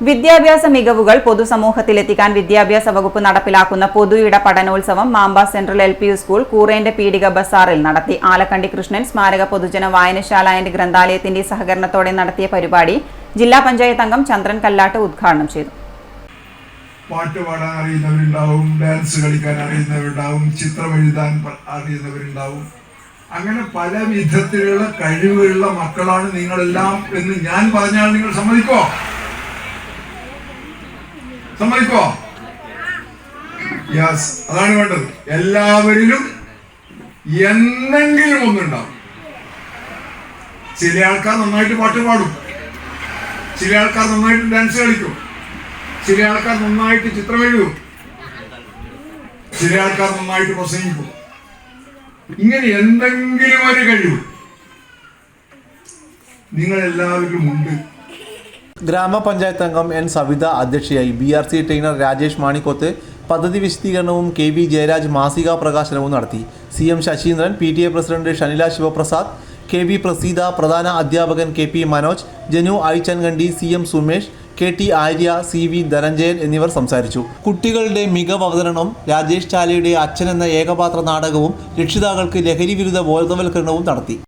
വിദ്യാഭ്യാസ മികവുകൾ പൊതുസമൂഹത്തിലെത്തിക്കാൻ വിദ്യാഭ്യാസ വകുപ്പ് നടപ്പിലാക്കുന്ന പൊതുയിട പഠനോത്സവം Mampa central L P school കൂറേന്റെ പീടിക ബസാറിൽ നടത്തി. ആലക്കണ്ടി കൃഷ്ണൻ സ്മാരക പൊതുജന വായനശാല ആൻഡ് ഗ്രന്ഥാലയത്തിന്റെ സഹകരണത്തോടെ നടത്തിയ പരിപാടി ജില്ലാ പഞ്ചായത്ത് അംഗം ചന്ദ്രൻ കല്ലാട്ട് ഉദ്ഘാടനം ചെയ്തു. പാട്ട് പാടാൻ അറിയുന്നവരുണ്ടാവും ഡാൻസ് കളിക്കാൻ അറിയുന്നവരുണ്ടാവും ചിത്രം എഴുതാൻ അറിയുന്നവരുണ്ടാവും. അങ്ങനെ പല വിധത്തിലുള്ള കഴിവുള്ള മക്കളാണ് നിങ്ങളെല്ലാം എന്ന് ഞാൻ പറഞ്ഞാൽ നിങ്ങൾ സമ്മതിക്കോ സമ്മതിക്കോ യെസ് അതാണ് വേണ്ടത്. എല്ലാവരിലും എന്തെങ്കിലും ഒന്നുണ്ടാവും. ചില ആൾക്കാർ നന്നായിട്ട് പാട്ട് പാടും. ചില ആൾക്കാർ നന്നായിട്ട് ഡാൻസ് കളിക്കും. ചില ആൾക്കാർ നന്നായിട്ട് ചിത്രം എഴുതും. ചില ആൾക്കാർ നന്നായിട്ട് പ്രസംഗിക്കും. ഇങ്ങനെ എന്തെങ്കിലും ഒരു കഴിവ്. നിങ്ങൾ എല്ലാവർക്കും ഉണ്ട്. ഗ്രാമപഞ്ചായത്ത് അംഗം എൻ സവിത അധ്യക്ഷയായി B R C trainer Rajesh Manikoth പദ്ധതി വിശദീകരണവും കെ വി ജയരാജ് മാസിക പ്രകാശനവും നടത്തി. C M Saseendran P T A president Shanila Sivaprasad K V Praseetha പ്രധാന അധ്യാപകൻ K P Manoj Janu Aichankandi C M Sumesh K T Arya C V Dhananjayan എന്നിവർ സംസാരിച്ചു. കുട്ടികളുടെ മികവ് അവതരണം രാജേഷ് ചാലയുടെ അച്ഛൻ എന്ന ഏകപാത്ര നാടകവും രക്ഷിതാക്കൾക്ക് ലഹരി വിരുദ്ധ ബോധവൽക്കരണവും നടത്തി.